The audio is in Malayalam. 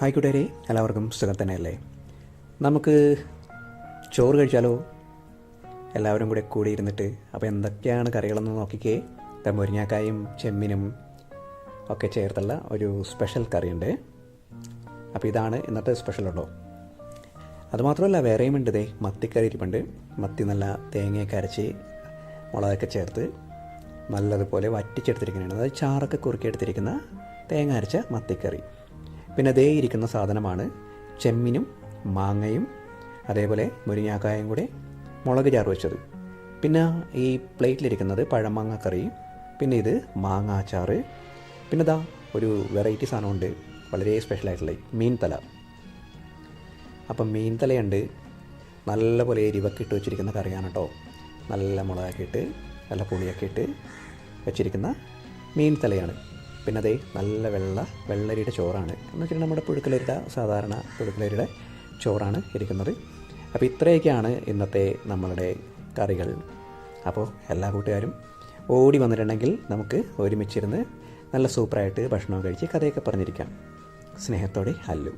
ഹായ് കൂട്ടുകാരെ എല്ലാവർക്കും സുഖം തന്നെയല്ലേ? നമുക്ക് ചോറ് കഴിച്ചാലോ? എല്ലാവരും കൂടെ കൂടി ഇരുന്നിട്ട് അപ്പോൾ എന്തൊക്കെയാണ് കറികളെന്ന് നോക്കിക്കേ. മുരിങ്ങാക്കായും ചെമ്മിനും ഒക്കെ ചേർത്തുള്ള ഒരു സ്പെഷ്യൽ കറിയുണ്ട്. അപ്പോൾ ഇതാണ് ഇന്നത്തെ സ്പെഷ്യൽ ഉണ്ടോ അതുമാത്രമല്ല വേറെയും ഉണ്ട് ദേ മത്തിക്കറി ഇരിപ്പുണ്ട്. മത്തി നല്ല തേങ്ങയൊക്കെ അരച്ച് മുളകൊക്കെ ചേർത്ത് നല്ലതുപോലെ വറ്റിച്ചെടുത്തിരിക്കുന്നതാണ്. അതായത് ചാറൊക്കെ കുറുക്കിയെടുത്തിരിക്കുന്ന തേങ്ങ അരച്ച മത്തിക്കറി. പിന്നെ ദേ ഇരിക്കുന്ന സാധനമാണ് ചെമ്മിനും മാങ്ങയും അതേപോലെ മുരിങ്ങാക്കായും കൂടെ മുളക് ചാറ് വെച്ചത്. പിന്നെ ഈ പ്ലേറ്റിലിരിക്കുന്നത് പഴമാങ്ങ കറി പിന്നെ ഇത് മാങ്ങ അച്ചാർ പിന്നെ ഇതാ ഒരു വെറൈറ്റി സാധനമുണ്ട് വളരെ സ്പെഷ്യലായിട്ടുള്ള മീൻ തല അപ്പം മീൻ തലയുണ്ട് നല്ലപോലെ എരിവൊക്കെ ഇട്ട് വെച്ചിരിക്കുന്ന കറിയാണ് കേട്ടോ നല്ല മുളകൊക്കെ ഇട്ട് നല്ല പുളിയൊക്കെ ഇട്ട് വെച്ചിരിക്കുന്ന മീൻ തലയാണ് പിന്നെ അതേ നല്ല വെള്ള വെള്ളരിയുടെ ചോറാണ്. എന്ന് വെച്ചിട്ടുണ്ടെങ്കിൽ നമ്മുടെ പുഴുക്കലരിയുടെ സാധാരണ പുഴുക്കലരിയുടെ ചോറാണ് ഇരിക്കുന്നത്. അപ്പോൾ ഇത്രയൊക്കെയാണ് ഇന്നത്തെ നമ്മളുടെ കറികൾ. അപ്പോൾ എല്ലാ കൂട്ടുകാരും ഓടി വന്നിട്ടുണ്ടെങ്കിൽ നമുക്ക് ഒരുമിച്ചിരുന്ന് നല്ല സൂപ്പറായിട്ട് ഭക്ഷണം കഴിച്ച് കഥയൊക്കെ പറഞ്ഞിരിക്കാം. സ്നേഹത്തോടെ ഹല്ലു